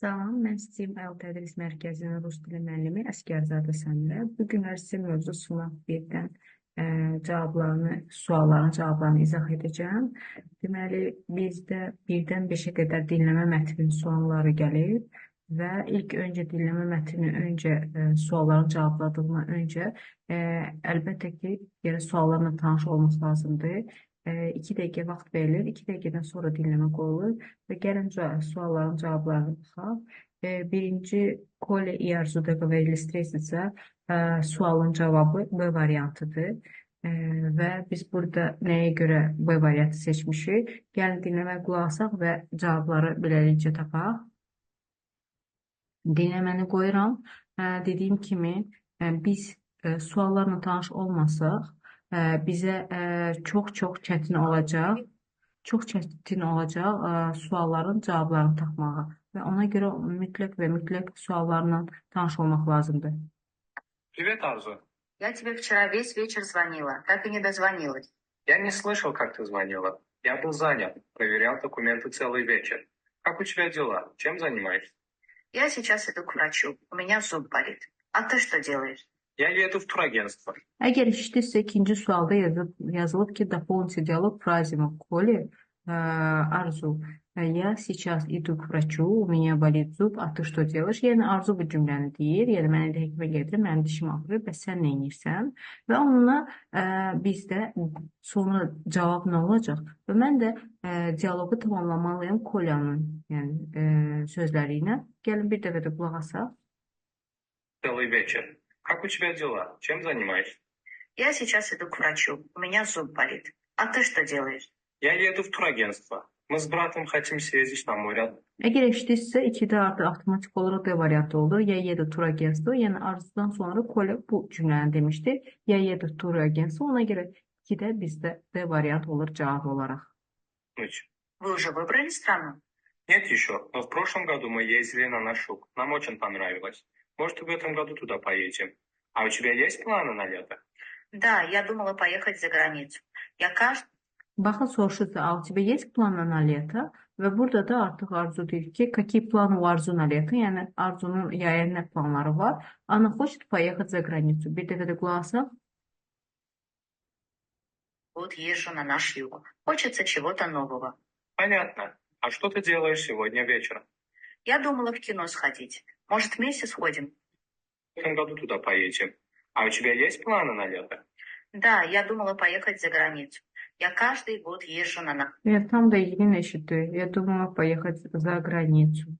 Salam, mən STEAM Əl Tədris Mərkəzinin Rus dili müəllimi Əsgərzadə Səmirə. Bu günlər sizə mövzu sınaq 1-dən ə, cavablarını, sualların cavablarını izah edəcəm. Deməli, bizdə 1-dən 5-ə qədər dinləmə mətninin sualları gəlir və ilk öncə dinləmə mətnini öncə ə, sualların cavabladığından öncə ə, əlbəttə ki, yəni suallarla tanış olması lazımdır. 2 dəqiqə vaxt verilir. 2 dəqiqədən sonra dinləmə qoyulur və gəlin sualların cavablarına baxaq. Birinci Kole Iarzudaqa və illüstresiyasə e, sualın cavabı B variantıdır. Və biz burada nəyə görə B variantı seçmişik? Gəlin dinləməyə qulaq asaq və cavabları beləlikcə tapaq. Dinləməni qoyuram. Dediyim kimi, e, biz e, suallarla tanış olmasaq, bizə çox-çox çətin olacaq, çox çətin olacaq sualların cavablarını tapmağa və ona görə mütləq və mütləq suallarla tanış olmaq lazımdır. Привет, Арзу. Я тебе вчера весь вечер звонила, так и не дозвонилась. Я не слышал, как ты звонила. Я был занят, проверял документы целый вечер. Как у тебя дела? Чем занимаешься? Я сейчас иду к врачу, у меня зуб болит. А ты что делаешь? Я еду в турагентство. Əgər eşitdinizsə, ikinci sualda yazıb, yazılıb ki, дополните диалог фразами в Коле э, Arzu. Я сейчас idu к врачу, у меня болит zub, а ты что делаешь? Yəni Arzu bu cümləni deyir. Yəni mən indi həkimə gedirəm, mənim dişim ağrır, bəs sən nə edirsən? Və onunla ə, bizdə sonra cavab nə olacaq? Və mən də ə, dialoqu tamamlamalıyam Kolyanın, yəni ə, sözləri ilə. Gəlin bir dəfə də qulaq asaq. Целый вечер. Как у тебя дела? Чем занимаешься? Я сейчас иду к врачу, у меня зуб болит. А ты что делаешь? Я еду в турагентство. Мы с братом хотим съездить на море. Əgər eşitdinizsə, 2-də artıq avtomatik olaraq D variantı olur. Ya yedə tur agentство, yəni arzudan sonra Koля bu cümləni demişdi. Ya yedə tur agentство, ona görə 2-də bizdə D variantı olur cavab olaraq. Ночь. Вы уже выбрали страну? Нет еще, но в прошлом году мы ездили на Нашук. Нам очень понравилось. Может, в этом году туда поедем. А у тебя есть планы на лето? Да, я думала поехать за границу. Я каждый Baxın soruşur da, а у тебя есть планы на лето? Və burada da artıq Arzu deyir ki, какие планы у Arzu на лето? Yəni Arzunun yaya nə planları var? Она хочет поехать за границу. Bir dəfə də qulaq asaq. год езжу на наш юг. Хочется чего-то нового. Понятно. А что ты делаешь сегодня вечером? Я думала в кино сходить. Может, вместе сходим? В этом году туда поедем. А у тебя есть планы на лето? Да, я думала поехать за границу. Я каждый год езжу на Yəni tam da yeni eşitdi. Я думала поехать за границу.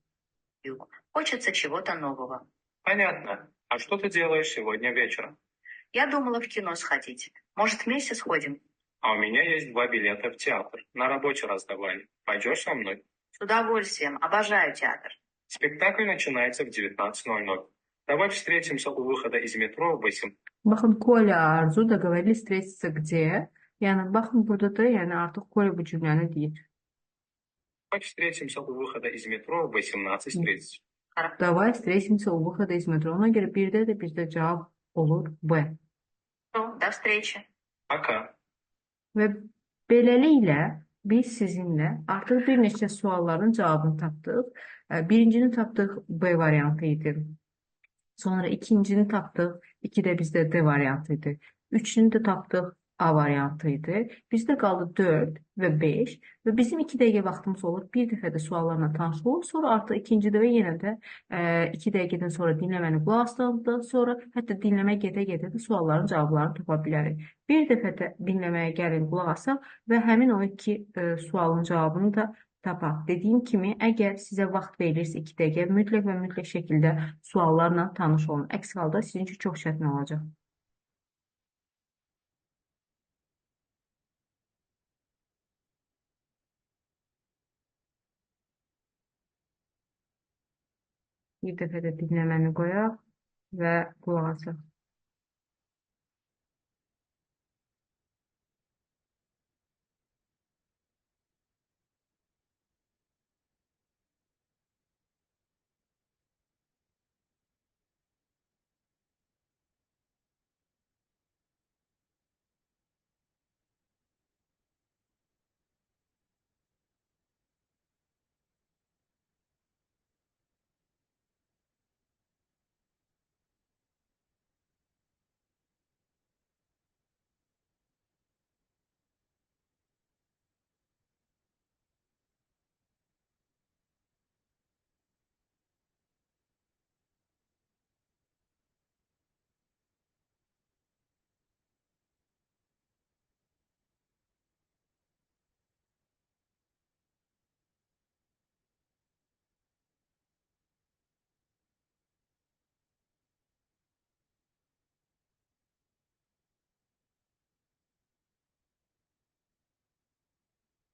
юг. Хочется чего-то нового. Понятно. А что ты делаешь сегодня вечером? Я думала в кино сходить. Может, вместе сходим? А у меня есть два билета в театр. На работе раздавали. Пойдешь со мной? С удовольствием. Обожаю театр. Спектакль начинается в 19.00. Давай встретимся у выхода из метро в 8. Baxın, Коля Arzu da договорились встретиться где? Yəni baxın burada da yəni artıq Коля bu cümləni deyir. Давай встретимся у выхода из метро в 18.30. Давай встретимся у выхода из метро. Ona görə birdə də bizdə cavab olur B. Хорошо, До встречи. Пока. Və beləliklə biz sizinlə artıq bir neçə sualların cavabını tapdıq. Ə, Birincini tapdıq B variantı idi. Sonra ikincini tapdıq. İki də bizdə D variantı idi. Üçünü də tapdıq A variantı idi. Bizdə qaldı 4 və 5 və bizim 2 dəqiqə vaxtımız olur. Bir dəfə də suallarla tanış olub, sonra artıq ikincidə və yenə də 2 dəqiqədən sonra dinləməni qulaq asdıqdan sonra hətta dinləmə gedə-gedə də sualların cavablarını tapa bilərik. Bir dəfə də dinləməyə gəlin, qulaq asaq və həmin o iki e, sualın cavabını da tapaq. Dediyim kimi, əgər sizə vaxt verilirsə 2 dəqiqə, mütləq və mütləq şəkildə suallarla tanış olun. Əks halda sizin üçün çox çətin olacaq. Bir dəfə də dinləməni qoyaq və qulaq asaq.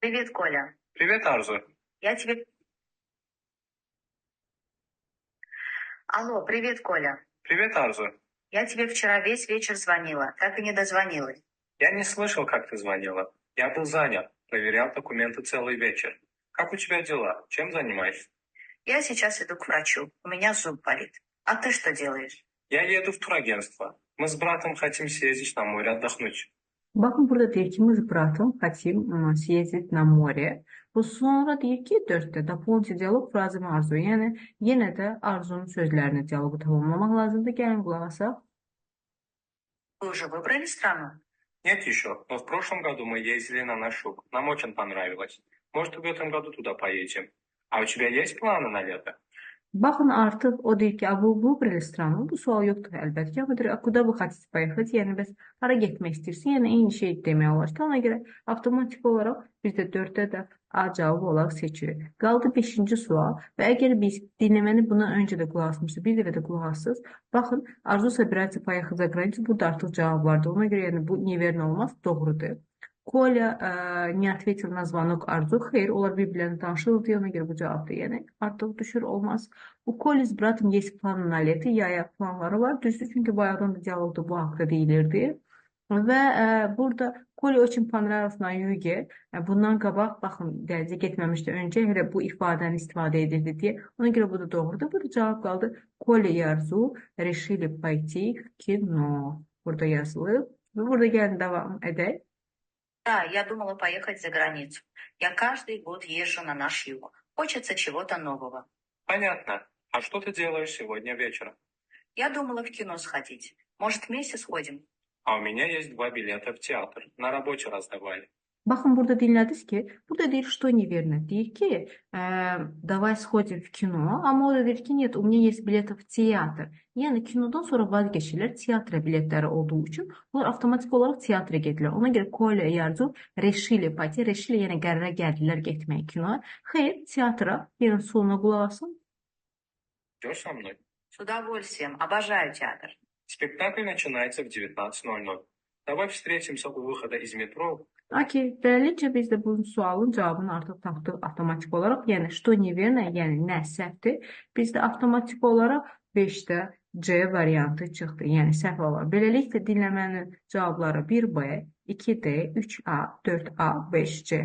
Привет, Коля. Привет, Арзу. Я тебе... Алло, привет, Коля. Привет, Арзу. Я тебе вчера весь вечер звонила, так и не дозвонилась. Я не слышал, как ты звонила. Я был занят, проверял документы целый вечер. Как у тебя дела? Чем занимаешься? Я сейчас иду к врачу, у меня зуб болит. А ты что делаешь? Я еду в турагентство. Мы с братом хотим съездить на море отдохнуть. Bakın burada deyir ki, biz bratım хотим съездить на море. Bu sonra deyir ki, dörddə дополните dialoq frazımı arzu. Yəni, yenə də arzunun sözlərini dialoqu tamamlamaq lazımdır. Gəlin qulaq asaq. Вы уже выбрали страну? Нет еще, но в прошлом году мы ездили на наш юг. Нам очень понравилось. Может, в этом году туда поедем. А у тебя есть планы на лето? Baxın artıq o deyir ki, bu выбрали страну. Bu sual yoxdur əlbəttə ki. Ama deyir, куда вы хотите поехать? Yəni bəs hara getmək istəyirsən? Yəni eyni şey demək olar ki, ona görə avtomatik olaraq biz də 4-də də A cavabı olaraq seçirik. Qaldı 5-ci sual və əgər biz dinləməni bundan öncə də qulaq asmışıq, bir dəfə də qulaq assız, baxın, Arzu собирается поехать за границу. Burada artıq cavab vardı. Ona görə yəni bu неверно olmaz, doğrudur. Коля ə, не ответил на звонок Arzu. Xeyr, onlar bir-birlərini tanışırdı deyə ona görə bu cavabdır. Yəni artıq düşür olmaz. У Коли с братом есть планы на лето. Yaya planları var. Düzdür, çünki bayaqdan da dialoqda bu haqqda deyilirdi. Və ə, burada Коля очень понравилось на юге. Ə, bundan qabaq, baxın, dənizə getməmişdən öncə elə bu ifadəni istifadə edirdi deyə. Ona görə bu da doğrudur. Burada cavab qaldı. Коля и Arzu решили пойти в кино. Burada yazılıb. Və burada gəlin davam edək. Да, я думала поехать за границу. Я каждый год езжу на наш юг. Хочется чего-то нового. Понятно. А что ты делаешь сегодня вечером? Я думала в кино сходить. Может, вместе сходим? А у меня есть два билета в театр. На работе раздавали. Baxın burada dinlədiniz ki, burada deyir, что неверно. Deyir ki, ə, давай sходим в кино, amma o da deyir ki, нет, у меня есть билеты в театр. Yəni kinodan sonra vazgeçirlər teatra biletləri olduğu üçün onlar avtomatik olaraq teatra gedirlər. Ona görə Коля и Arzu решили пойти, решили yəni qərara gəldilər getməyə kinoya. Xeyr, teatra, yerin sonuna qulaq asın. Идешь со mной? С удовольствием. Обожаю театр. Спектакль начинается в 19.00. Давай встретимся у выхода из метро. Okey, beləliklə biz də bu sualın cavabını artıq tapdıq avtomatik olaraq. Yəni, что неверно, yəni nə səhvdir. Biz də avtomatik olaraq 5-də C variantı çıxdı. Yəni səhv olar. Beləliklə dinləmənin cavabları 1B, 2D, 3A, 4A, 5C.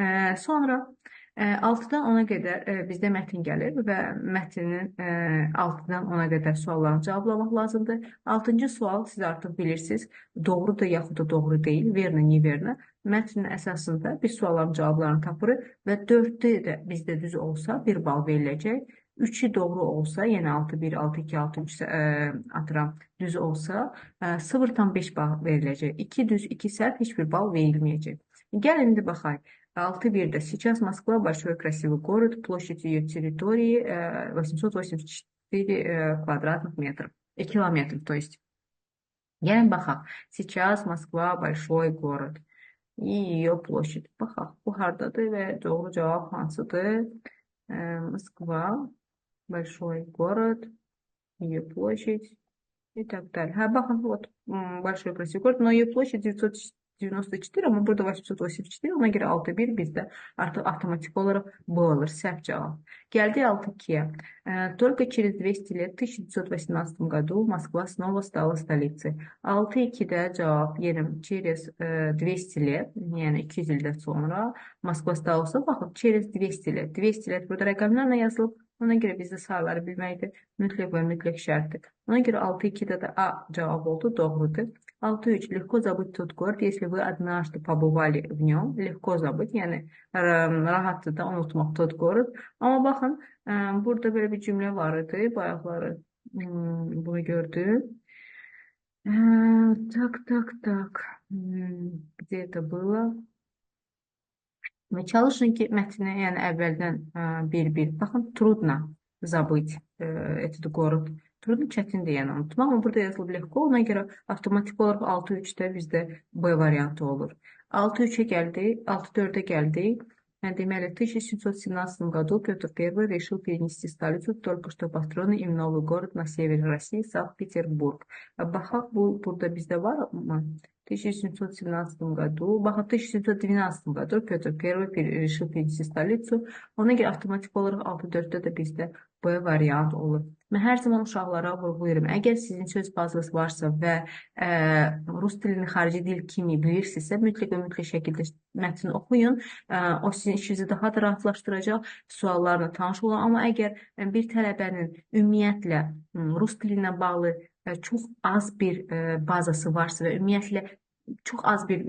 Ə, sonra ə, 6-dan 10-a qədər ə, bizdə mətn gəlir və mətnin ə, 6-dan 10-a qədər suallarını cavablamaq lazımdır. 6-cı sual siz artıq bilirsiniz. Doğrudur yaxud da doğru deyil. Verna, neverna. Mətnin əsasında biz sualların cavablarını tapırıq və 4-də də bizdə düz olsa 1 bal veriləcək. 3-ü doğru olsa, yəni 6, 1, 6, 2, 6, 3 ə, atıram, düz olsa, ə, 0,5 bal veriləcək. 2 düz, 2 səhv, heç bir bal verilməyəcək. Gəlin indi baxaq. 6.1-də сейчас Москва большой красивый город, площадь ее территории э, 884 э, квадратных метров, э, километров, то есть. Gəlin baxaq. Сейчас Москва большой город и ее площадь. Bu hardadır və doğru? Э, Москва большой город, ее площадь и так далее. Hə, baxın, вот большой красивый город, но ее площадь 994, amma burada 884, ona görə 6.1 bizdə artıq avtomatik olaraq bu olur, səhv cavab. Gəldik 6.2-yə. Э, Только через 200 лет, в 1918 году, Москва снова стала столицей. 6.2-də cavab yenə через э, 200 лет, yəni 200 ildən sonra Moskva stala olsa, baxın, через 200 лет. 200 лет burada rəqəmlərlə yazılıb. Ona görə bizdə sayıları bilməkdir. Mütləq və mütləq şərtdir. Ona görə 6.2-də də A cavab oldu, doğrudur. 6.3. Легко забыть тот город, если вы однажды побывали в нем. Легко забыть, yəni ə, rahatdır da unutmaq tот город. Amma baxın, ə, burada belə bir cümlə var idi. Bayaqları hmm, bunu gördüm. Ə, так, так, так. Hmm, Где это было? Və çalışın ki, mətni, yəni əvvəldən ə, bir-bir. Baxın, trudno забыть ə, этот город. Trudno çətindir, yəni unutmaq. Amma burada yazılıb lehko, ona görə avtomatik olaraq 6-3-də bizdə B variantı olur. 6-3-ə gəldik, 6-4-ə gəldik. Yəni, deməli, в 1717 году Петр I решил перенести столицу только что построенный им новый город на севере России, Санкт-Петербург. Baxaq, bu burada bizdə var mı? 1717 году, baxın 1712 году Петр I решил перенести столицу. Ona görə avtomatik olaraq 6-4-də də bizdə B variant olur. Mən hər zaman uşaqlara vurğulayıram. Əgər sizin söz bazınız varsa və ə, rus dilini xarici dil kimi bilirsinizsə, mütləq və mütləq şəkildə mətni oxuyun. Ə, o sizin işinizi daha da rahatlaşdıracaq, suallarla tanış olun. Amma əgər ə, bir tələbənin ümumiyyətlə rus dili ilə bağlı çox az bir bazası varsa və ümumiyyətlə çox az bir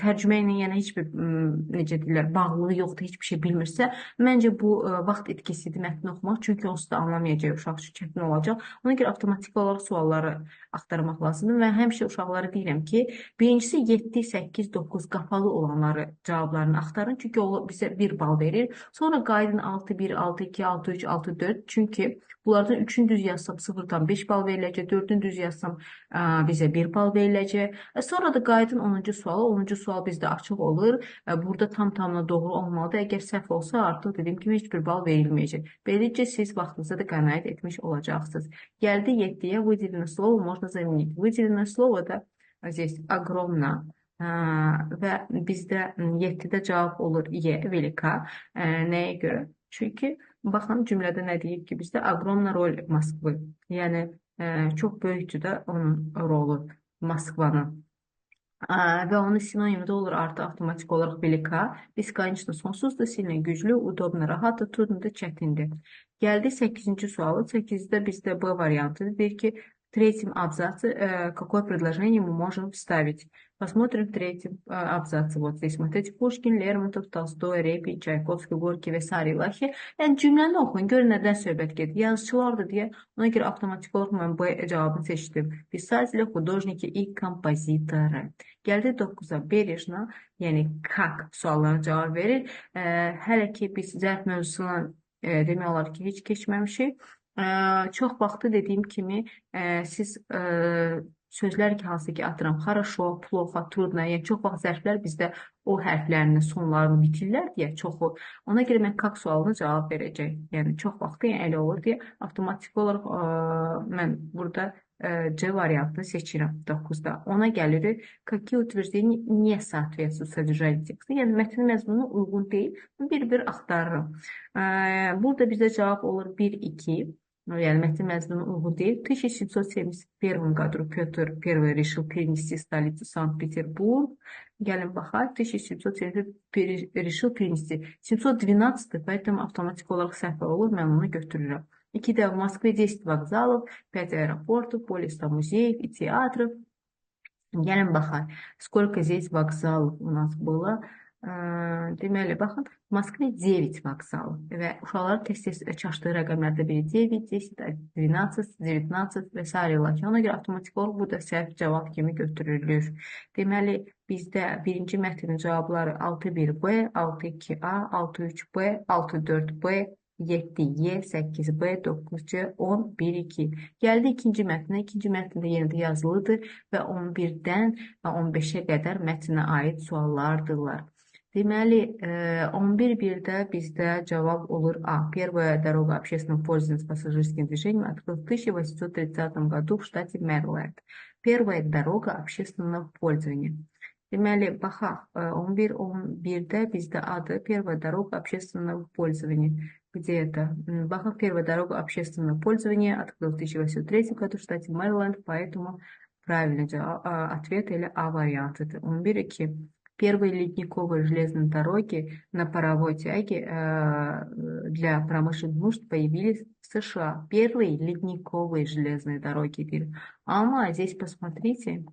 tərcümə ilə, yəni heç bir necə deyirlər, bağlılığı yoxdur, heç bir şey bilmirsə, məncə bu vaxt itkisidir mətni oxumaq, çünki onsuz da anlamayacaq uşaq üçün çətin olacaq. Ona görə avtomatik olaraq sualları axtarmaq lazımdır və həmişə uşaqlara deyirəm ki, birincisi 7, 8, 9 qapalı olanları cavablarını axtarın, çünki o bizə 1 bal verir. Sonra qayıdın 6, 1, 6, 2, 6, 3, 6, 4, çünki bunlardan 3-ün düz yazsam 0-dan 5 bal veriləcək, 4-ün düz yazsam ə, bizə 1 bal veriləcək. E, sonra da qayıdın Aydın 10-cu sualı. 10-cu sual bizdə açıq olur. Burada tam-tamına doğru olmalıdır. Əgər səhv olsa, artıq dediyim kimi heç bir bal verilməyəcək. Beləliklə siz vaxtınıza da qənaət etmiş olacaqsınız. Gəldi 7-yə. Выделенное слово можно заменить. Выделенное слово da здесь огромно və bizdə 7-də cavab olur E, velika. Nəyə görə? Çünki baxın cümlədə nə deyib ki, bizdə огромна роль Moskvы. Yəni çox böyükdür də onun rolu Moskvanın. Və onun sinonimi də olur artı avtomatik olaraq velika. Бесконечно sonsuzdur, sильно güclü, удобно rahatdır, трудно da çətindir. Gəldi 8-ci sualı. 8-də bizdə B variantı deyir ki, в третьем абзаце э, какое предложение мы можем вставить. Посмотрим в третьем э, абзаце. Вот здесь смотрите. Пушкин, Лермонтов, Толстой, Репин, Çaykovski, Gorki və s. ilahi. Yəni cümləni oxuyun, görün nədən söhbət gedir. Yazıçılardır deyə ona görə avtomatik olaraq mən B cavabını seçdim. Писатели, художники и композиторы. Gəldi 9-a. Бережно, yəni как suallarına cavab verir. E, hələ ki biz zərf mövzusuna e, demək olar ki, heç keçməmişik. Çox vaxtı dediyim kimi siz sözlər ki, hansı ki atıram, хорошо, плохо, трудно, yəni çox vaxt zərflər bizdə o hərflərini, sonlarını bitirirlər deyə çoxu. Ona görə mən kak sualına cavab verəcək. Yəni çox vaxt yəni elə olur deyə avtomatik olaraq ə, mən burada ə, C variantını seçirəm 9-da. Ona gəlirik. Какие утверждения не соответствуют содержанию текста? Yəni mətnin məzmununa uyğun deyil. Bir-bir axtarıram. Ə, burada bizdə cavab olur 1 2 yani Мехди Мезлин Угудей в 1771 году Петр I решил перенести столицу Санкт-Петербург. Галин Бахай в 1770 решил перенести 712, поэтому автоматик olarak səhv olur, mən onu götürürəm. 2 в Москве 10 вокзалов, 5 аэропортов, поле 100 музеев и театров. Галин Бахай, сколько здесь вокзалов у нас было? Deməli, baxın, Moskva 9 vokzal və uşaqları tez-tez çaşdığı rəqəmlərdə biri 9, 10, 12, 19 və s. lakin ona görə avtomatik olaraq burada səhv cavab kimi götürülür. Deməli, bizdə birinci mətnin cavabları 6-1B, 6-2A, 6-3B, 6-4B, 7Y, 8B, 9C, 10, 1, 2. Gəldi ikinci mətnə. İkinci mətndə yenə də yazılıdır və 11-dən 15-ə qədər mətnə aid suallardırlar. Deməli, 11.1-də bizdə cavab olur A. Первая дорога общественного пользования с пассажирским движением открыта в 1830 году в штате Мэриленд. Первая дорога общественного пользования. Deməli, baxaq, 11.11-də bizdə adı Первая дорога общественного пользования. Где это? Baxaq, Первая дорога общественного пользования открыта в 1803 году в штате Мэриленд, поэтому правильный ответ или А вариант. Это 11.2. Первые ледниковые железные дороги на паровой тяге э, для промышленных нужд появились в США. Первые ледниковые железные дороги. Ама, здесь посмотрите,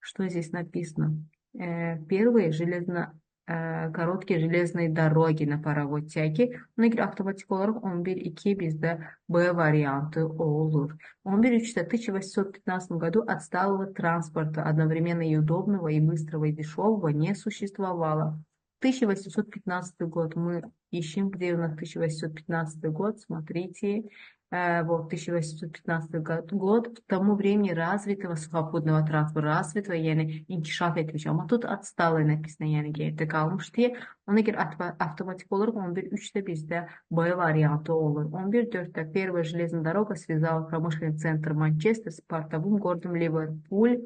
что здесь написано. Э, первые железно ə, korotkие железные dorogi на паровой тяге. Ona görə avtomatik olaraq 11.2 bizdə B variantı olur. 11.3-də 1815 году отсталого транспорта, одновременно и удобного, и быстрого, и дешевого не существовало. 1815 год мы ищем, где у нас 1815 год, смотрите, Э, вот 1815 год, к тому времени развитого сухопутного транспорта, развитого, yani inkişaf etmiş ama tut atstalı написано, yani geride kalmış diye. Ona göre avtomatik olarak 11.3'te bizdə B variantı olur. 11.4'te первая железная дорога связала промышленный центр Манчестер с портовым городом Ливерпуль.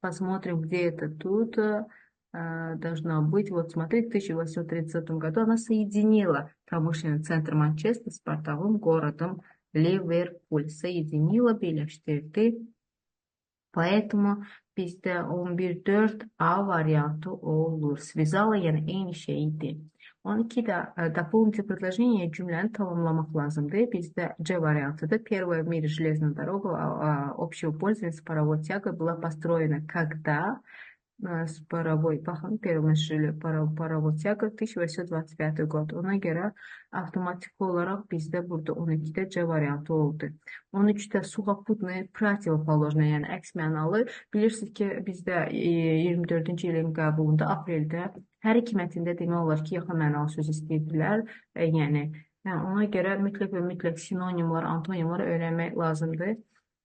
Посмотрим, где это тут э, должно быть. Вот смотри, в 1830 году она соединила промышленный центр Манчестер с портовым городом Ливерпуль. Соединила, birleştirdi. Поэтому bizdə 11.4a variantı olur. Svizala yəni eyni şeydir. 12-də e, дополните предложение cümləni tamamlamaq lazımdır. Bizdə C variantıdır. Первая в мире железная дорога а, общего пользования паровой тягой была построена когда с паровой, baxın, первенşili паровой тяга 1825 god. Ona görə avtomatik olaraq bizdə burada 12-də C variantı oldu. 13-də suxoputni protivоположное, yəni əks mənalı. Bilirsiniz ki, bizdə 24-cü ilin qəbulunda apreldə hər iki mətndə demək olar ki, yaxın mənalı söz istəyirdilər. E, yəni, yəni ona görə mütləq və mütləq sinonimlər, antonimlər öyrənmək lazımdır.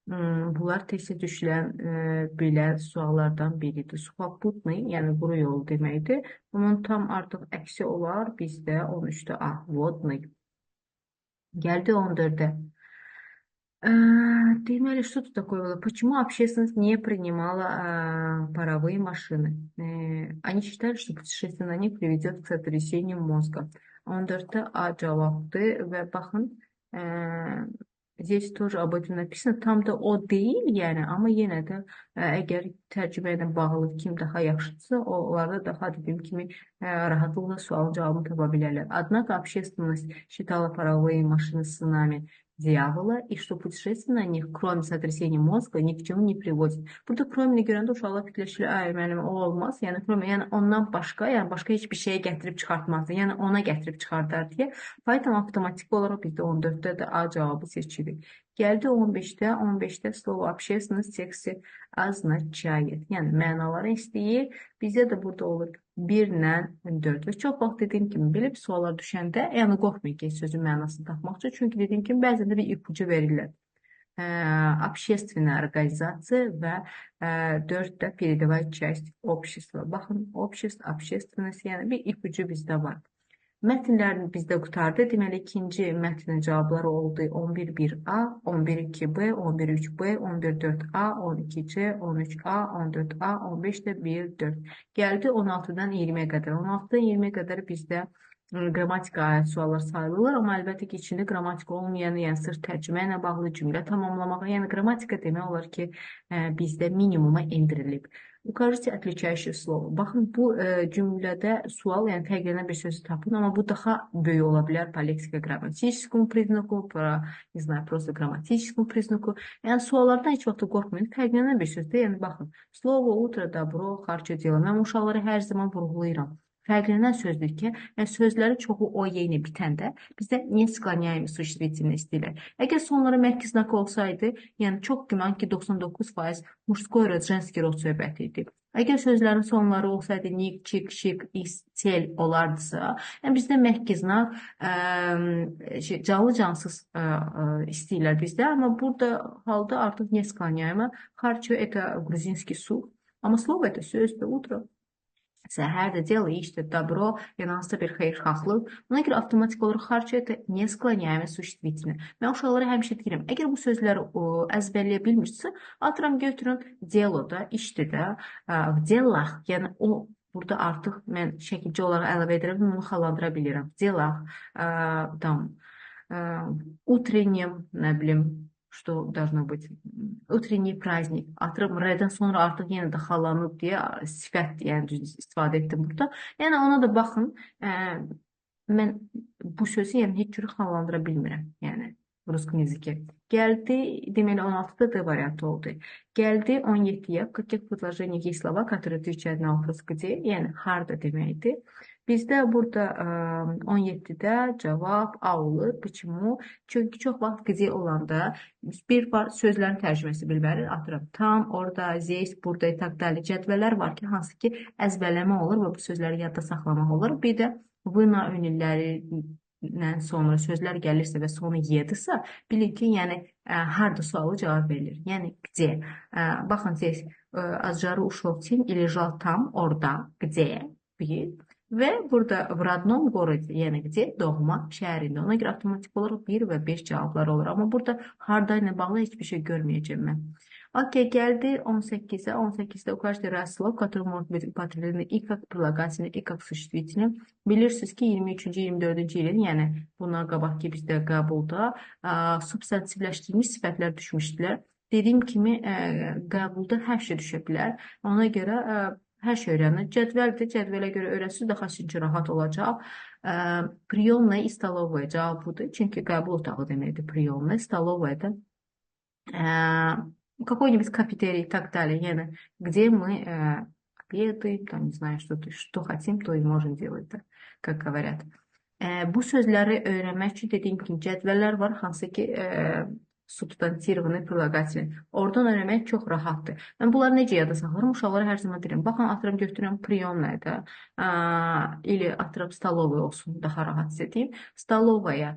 Bunlar tez-tez düşülən e, bilən suallardan biridir. Suxoputni, yəni quru yol deməkdir. Bunun tam artıq əksi olar bizdə 13-də A, vodni. Gəldi 14-də. Deməli, что тут такое было? Почему общественность не принимала а, паровые машины? Э, они считали, что путешествие на них приведет к сотрясению мозга. 14-də A cavabdır və baxın, ə, Здесь тоже об этом написано. Tam da o deyil, yəni, amma yenə də ə, e, əgər tərcümə ilə bağlı kim daha yaxşıdırsa, onlarda daha dediyim kimi ə, e, rahatlıqla sualın cavabını tapa bilərlər. Однако общественность считала паровые машины с нами дьявола, и что путешествие на них, кроме сотрясения mozga, ни к чему не приводит. Burada kromini görəndə uşaqlar fikirləşirlər, ay müəllim, o olmaz. Yəni kromi, yəni ondan başqa, yəni başqa heç bir şeyə gətirib çıxartmazdı. Yəni ona gətirib çıxardar deyə. Python avtomatik olaraq bizdə 14-də də A cavabı seçirik. Gəldi 15-də, 15-də slovo общественность teksti означает. Yəni mənaları istəyir. Bizdə də burada olur 1-lə 4. Və çox vaxt dediyim kimi belə bir suallar düşəndə, yəni qorxmayın ki, sözün mənasını tapmaq üçün. Çünki dediyim kimi bəzən də bir ipucu verirlər. Ə, общественная организация və ə, 4-də передовая часть общества. Baxın, общество, общественность, yəni bir ipucu bizdə var. Mətnlər bizdə qutardı. Deməli, ikinci mətnin cavabları oldu 11.1a, 11.2b, 11.3b, 11.4a, 12c, 13a, 14a, 15-də 1.4. Gəldi 16-dan 20-yə qədər. 16-dan 20-yə qədər bizdə qrammatika aid suallar sayılırlar, amma əlbəttə ki, içində qrammatika olmayan, yəni sırf tərcümə ilə bağlı cümlə tamamlamağa, yəni qrammatika demək olar ki, bizdə minimuma endirilib. Укажите отличающее слово. Baxın, bu ə, e, cümlədə sual, yəni fərqlənən bir sözü tapın, amma bu daha böyük ola bilər по лексико-грамматическому признаку, по, не знаю, просто грамматическому признаку. Yəni suallardan heç vaxt qorxmayın. Fərqlənən bir sözdür. Yəni baxın, слово утро, добро, харчо дело. Mən uşaqlara hər zaman vurğulayıram. Fərqlənən sözdür ki, yəni sözləri çoxu o yeyinə bitəndə bizdə не склоняем существительное istəyirlər. Əgər sonlara mərkəz znakı olsaydı, yəni çox güman ki 99% mужской rod, женский rod söhbəti idi. Əgər sözlərin sonları olsaydı nik, çik, şik, is, tel olardısa, yəni bizdə mərkəz znak şey, canlı cansız ə, ə, istəyirlər bizdə, amma burada halda artıq не склоняем. Харчо это грузинский суп, amma слово это sözdür, утро. Səhərdir, дело işdir, dobro, yəni hansısa bir xeyirxahlıq. Buna görə avtomatik olaraq xarçı это не склоняем существительное. Mən uşaqlara həmişə deyirəm, əgər bu sözləri o, əzbərləyə bilmirsə, atıram götürün deloda, işdir də, в делах, yəni o burada artıq mən şəkilci olaraq əlavə edirəm, bunu xallandıra bilirəm. В делах, там, утреннем, nə bilim, что должно быть утренний праздник. Atırım rədən sonra artıq yenə də xalanıb deyə sifət yəni düz istifadə etdim burada. Yəni ona da baxın. Ə, mən bu sözü yəni heç cür xallandıra bilmirəm. Yəni в русском языке. Gəldi, deməli 16-da D variantı oldu. Gəldi 17-yə, в каких предложениях есть слова, которые отвечают на вопрос где, yəni harda deməkdir. Bizdə burada 17-də cavab A olur. Почему? Çünki çox vaxt qıcı olanda bir var sözlərin tərcüməsi bilməlir. Atıram tam, orada, здесь, burada и так далее cədvəllər var ki, hansı ki əzbərləmə olur və bu sözləri yadda saxlamaq olur. Bir də vına ünilləri sonra sözlər gəlirsə və sonu yedirsə, bilin ki, yəni ə, harda sualı cavab verilir. Yəni где. Ə, baxın, здесь Azjarı Uşovçin лежал там, orada, где. Bir. Və burada в родном gороде, yəni где doğma şəhərində. Ona görə avtomatik olaraq 1 və 5 cavablar olur. Amma burada harda ilə bağlı heç bir şey görməyəcəm mən. Okey, gəldi 18-ə. 18-də Укажете Расслов, который может быть употреблен и как прилагательный, и как существительный. Bilirsiniz ki, 23-cü, 24-cü ilin, yəni bundan qabaqki bizdə qəbulda ə, substantivləşdirilmiş sifətlər düşmüşdülər. Dediyim kimi, ə, qəbulda hər şey düşə bilər. Ona görə ə, hər şey öyrənir. Cədvəldir, cədvələ görə öyrənsiniz, daha sizin rahat olacaq. Ə, Priyomla stolovaya cavab budur. Çünki qəbul otağı deməkdir priyomla, stolovaya da э, какой-нибудь кафетерий и так далее, yani, где мы э, обедаем, там, не знаю, что, что хотим, то и можем делать, да, как говорят. Э, bu sözləri öyrənmək üçün dediyim kimi cədvəllər var, hansı ki, e, substantivini, priлагательni. Oradan öyrənmək çox rahatdır. Mən bunları necə yada saxlarım? Uşaqlara hər zaman deyirəm. Baxın, atıram götürürəm priyomnaydı. İli atıram stolovaya olsun, daha rahat sizə deyim. Stolovaya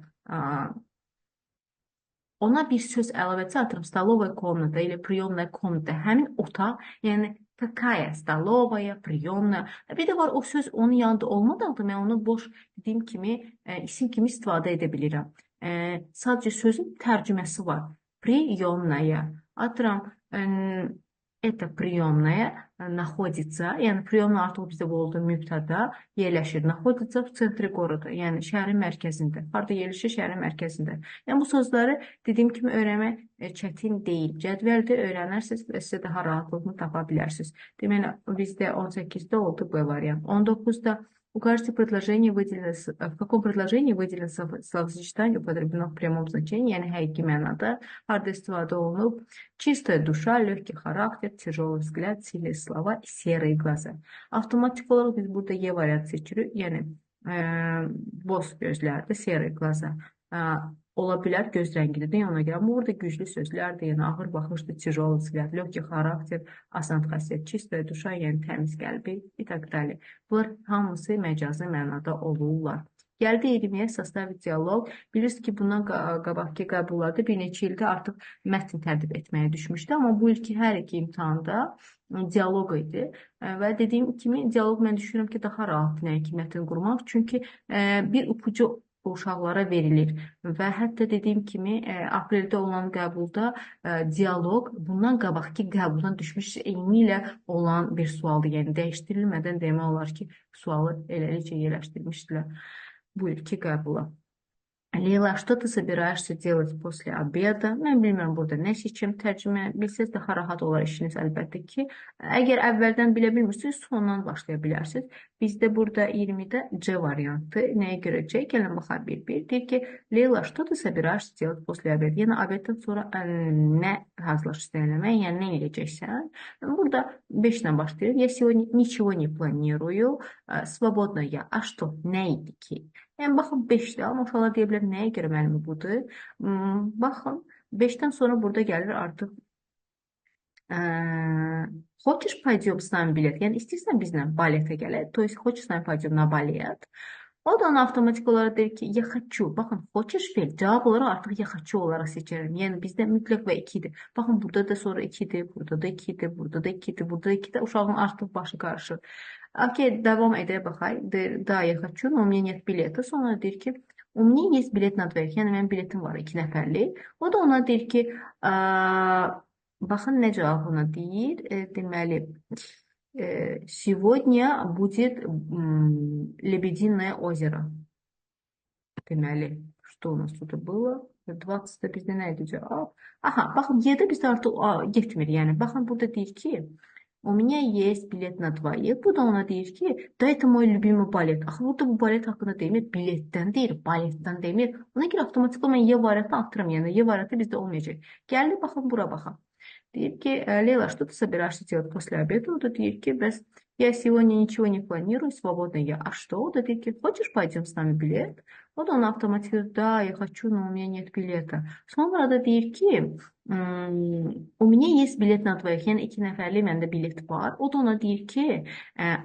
ona bir söz əlavə etsə, atıram, stolovая комната или приемная комната, həmin otaq, yəni какая stolovaya, приемная. Bir də var o söz onun yanında olmadan da mən onu boş dediyim kimi ə, isim kimi istifadə edə bilirəm. Ə, sadəcə sözün tərcüməsi var. Приемная. Atıram, ə, это приемная находится, yəni приемная artıq bizdə bu oldu mübtəda, yerləşir. Находится в центре города, yəni şəhərin mərkəzində. Harda yerləşir? Şəhərin mərkəzində. Yəni bu sözləri dediyim kimi öyrənmək e, çətin deyil. Cədvəldə öyrənərsiniz və sizə daha rahatlığını tapa bilərsiniz. Deməli, bizdə 18-də oldu bu variant. 19-da Укажите предложение выделено, в каком предложении выделено словосочетание употреблено в прямом значении, mənada harda istifadə olunub. Чистая душа, легкий характер, тяжелый взгляд, сильные слова, серые глаза. Avtomatik olaraq biz burada E variantı boz gözlərdə, serые глаза. E, ola bilər göz rəngidir, ona görə. Amma burada güclü sözlərdir, yəni ağır baxışdır, тяжелый взгляд, легкий характер, asan xasiyyət, чистая душа, yəni təmiz qəlbi и так далее. Bunlar hamısı məcazi mənada olurlar. Gəldi 20-yə составить dialoq. Bilirsiniz ki, bundan qabaqki qəbullarda bir neçə ildə artıq mətn tərtib etməyə düşmüşdü, amma bu ilki hər iki imtahanda dialoq idi və dediyim kimi dialoq mən düşünürəm ki, daha rahat nəinki mətn qurmaq, çünki bir ipucu uşaqlara verilir və hətta dediyim kimi e, apreldə olan qəbulda e, dialoq bundan qabaqki qəbuldan düşmüş eyni ilə olan bir sualdır. Yəni dəyişdirilmədən demək olar ki, sualı eləlikcə yerləşdirmişdilər bu ilki qəbula. Leyla, что ты собираешься делать после обеда? Mən bilmirəm burada nə seçim, tərcümə bilsəz daha rahat olar işiniz əlbəttə ki. Əgər əvvəldən bilə bilmirsiniz, sondan başlaya bilərsiniz. Bizdə burada 20-də C variantı. Nəyə görə C? Gəlin baxaq bir-bir. Deyir ki, Leyla, что ты собираешься делать после обеда? Yəni obeddən sonra ə, nə hazırlaşırsan eləmək, yəni nə edəcəksən? Burada 5 ilə başlayır. Я сегодня ничего не планирую. Свободно я. А что? Nə idi ki? Yəni baxın 5-dir, amma uşaqlar deyə bilər nəyə görə müəllimi budur? Baxın 5-dən sonra burada gəlir artıq ə, Хочешь пойдем с нами bilet? Yəni istəyirsən bizlə baletə gələk? То есть хочешь с нами пойдем на балет? O da ona avtomatik olaraq deyir ki, я хочу. Baxın, хочешь fel cavab olaraq artıq я хочу olaraq seçirəm. Yəni bizdə mütləq və 2-dir. Baxın, burada da sonra 2-dir, burada da 2-dir, burada da 2-dir, burada da 2-dir. Uşağın artıq başı qarışır. Окей, davam edə baxay. Да, я хочу, но у меня нет билета. Sonra deyir ki, у меня есть билет на двоих. Yəni mənim biletim var 2 nəfərlik. O da ona deyir ki, baxın nə cavabına deyir. E, deməli, e, сегодня будет Лебединое озеро. Deməli, что у нас тут было? 20-da bizdə nə idi cavab? Aha, baxın, Y-də bizdə artıq getmir. Yəni, baxın, burada deyir ki, У меня есть билет на двоих. Da ona deyir ki, da это mой любимый балет. Axı burada bu balet haqqında demir, biletdən deyir, baletdən demir. Ona görə avtomatik olaraq mən Y variantını atıram. Yəni Y variantı bizdə olmayacaq. Gəldi baxın bura baxın. Deyir ki, Лейла, что ты собираешься делать после обеда? Da deyir ki, bəs я сегодня ничего не планирую, свободно я. А что? Da deyir ki, хочешь пойдем с нами билет? O da ona avtomatik да, я хочу, но у меня нет билета. Sonra da deyir ki, у меня есть билет на двоих. Yəni iki nəfərlik məndə bilet var. O da ona deyir ki,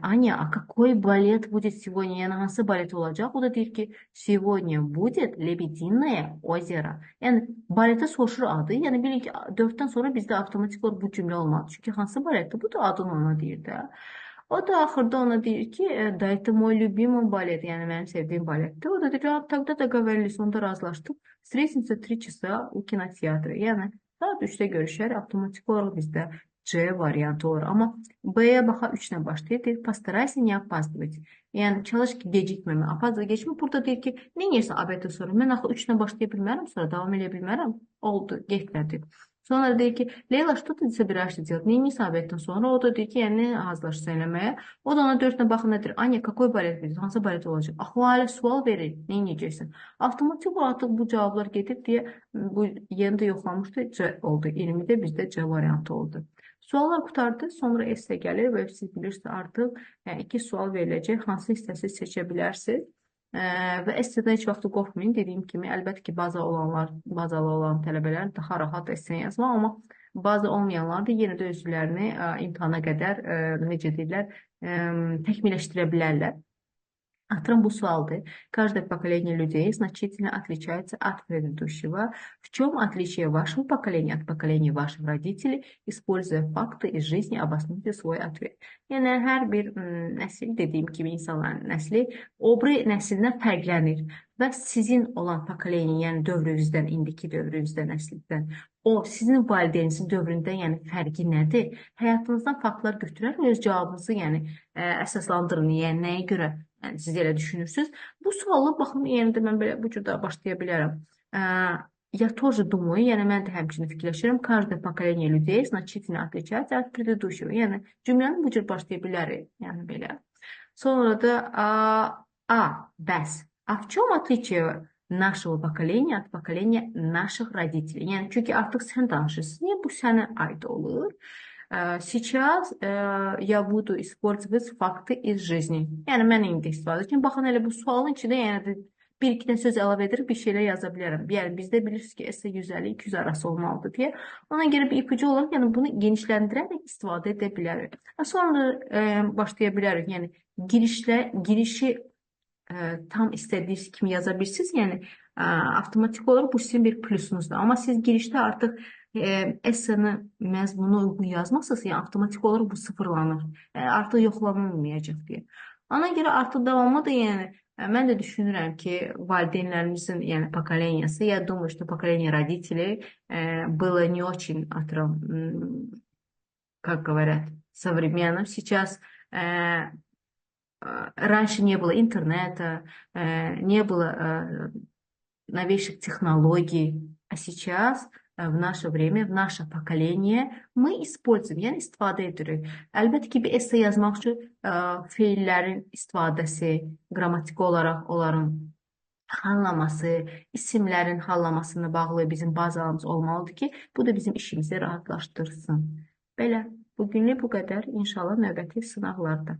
Аня, а какой балет будет сегодня? Yəni hansı balet olacaq? O da deyir ki, сегодня будет Лебединое озеро. Yəni baletə soruşur adı. Yəni bilin ki, 4-dən sonra bizdə avtomatik olaraq bu cümlə olmalı. Çünki hansı baletdir? Bu da adını ona deyir də. O da axırda ona deyir ki, да, это мой любимый балет, yəni mənim sevdiyim baletdir. O da deyir, тогда договорились, onda razılaşdıq. Встретимся 3 часа у кинотеатра. Yəni Saat 3-də görüşər, avtomatik olaraq bizdə C variantı olur. Amma B-yə baxa 3 ilə başlayır. Deyir, постарайся не опаздывать. Yəni çalış ki, gecikməmə. Опаздывать geçmə. Burada deyir ki, nə edirsən abətə sonra? Mən axı 3 ilə başlaya bilmərəm, sonra davam edə bilmərəm. Oldu, getmədi. Sonra deyir ki, Leyla, что ты собираешься делать? Ne edirsən abətdən sonra? O da deyir ki, yəni hazırlaşırsan eləməyə. O da ona 4 ilə baxın nədir? Anya, какой балет будет? Hansı balet olacaq? Axı o hələ sual verir. Nə edəcəksən? Avtomatik olaraq artıq bu cavablar gedir deyə bu yenidə yoxlamışdı. C oldu. 20-də bizdə C variantı oldu. Suallar qutardı, sonra essə gəlir və siz bilirsiniz artıq yəni, iki sual veriləcək. Hansı hissəsini seçə bilərsiniz? Və essədən heç vaxt qorxmayın. Dediyim kimi, əlbəttə ki, baza olanlar, bazalı olan tələbələr daha rahat essə yazmaq, amma baza olmayanlar da yenə də özlərini ə, imtahana qədər ə, necə deyirlər, ə, təkmilləşdirə bilərlər. Автором Бусуалды. Каждое поколение людей значительно отличается от предыдущего. В чем отличие вашего поколения от поколения ваших родителей? Используя факты из жизни, обоснуйте свой ответ. Yəni hər bir ım, nəsil dediyim kimi insanların nəsli o biri nəsildən fərqlənir və sizin olan pokoleniya, yəni dövrünüzdən, indiki dövrünüzdən, nəsildən o sizin valideyninizin dövründə, yəni fərqi nədir? Həyatınızdan faktlar götürərək öz cavabınızı, yəni ə, əsaslandırın. Yəni nəyə görə Yəni siz elə düşünürsüz. Bu suala baxın, yəni də mən belə bu cür də başlaya bilərəm. Ə, Я тоже думаю, yəni mən də həmçinin fikirləşirəm. Каждое поколение людей значительно отличается от предыдущего. Yəni cümləni bu cür başlaya bilərik. Yəni belə. Sonra da a, a bəs. А в чем отличие нашего поколения от поколения наших родителей? Yəni çünki artıq sən danışırsan. Niyə bu sənə aid olur? Э, Сейчас э, я буду использовать факты из жизни. Yəni mən indi istifadə edirəm. Baxın elə bu sualın içində yəni də bir iki də söz əlavə edib bir şeylər yaza bilərəm. Yəni bizdə bilirsiniz ki, esse 150-200 arası olmalıdır deyə. Ona görə bir ipucu olaraq yəni bunu genişləndirərək istifadə edə bilərik. Və Sonra e, başlaya bilərik. Yəni girişlə girişi e, tam istədiyiniz kimi yaza bilirsiniz. Yəni e, avtomatik olaraq bu sizin bir plyusunuzdur. Amma siz girişdə artıq e, essenin məzmunu uyğun yazmazsanız, yəni avtomatik olaraq bu sıfırlanır. E, artıq yoxlanılmayacaq deyə. Ona görə artıq davamı da yəni e, mən də düşünürəm ki, valideynlərimizin, yəni pokoleniyası, я думаю, что поколение родителей э, было не очень, отрав- м, как говорят, современным. Сейчас э, э, раньше не было интернета, э, не было э, новейших технологий, а сейчас э, в наше время, в наше поколение мы используем, yəni istifadə edirik. Əlbəttə ki, bir esse yazmaq üçün ə, feillərin istifadəsi, qrammatik olaraq onların hallanması, isimlərin hallanmasına bağlı bizim bazalarımız olmalıdır ki, bu da bizim işimizi rahatlaşdırsın. Belə, bugünlük bu qədər. İnşallah növbəti sınaqlarda.